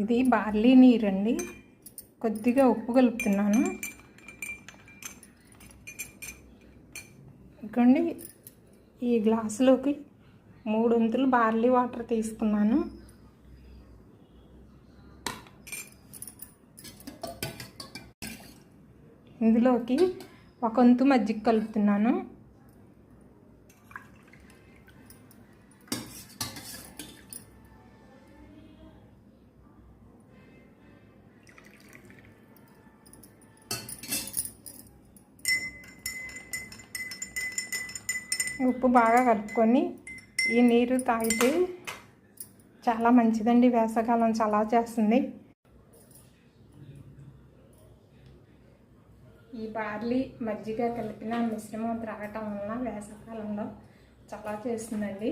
ఇది బార్లీ నీరండి. కొద్దిగా ఉప్పు కలుపుతున్నాను. ఇకండి ఈ గ్లాసులోకి మూడు వంతులు బార్లీ వాటర్ తీసుకున్నాను. ఇందులోకి ఒక వంతు మజ్జిగ కలుపుతున్నాను. ఉప్పు బాగా కలుపుకొని ఈ నీరు తాగితే చాలా మంచిదండి వేసవకాలం చాలా చేస్తుంది. ఈ బార్లీ మజ్జిగ కలిపిన మిశ్రమం త్రాగటం వలన వేసవకాలంలో చాలా చేస్తుందండి.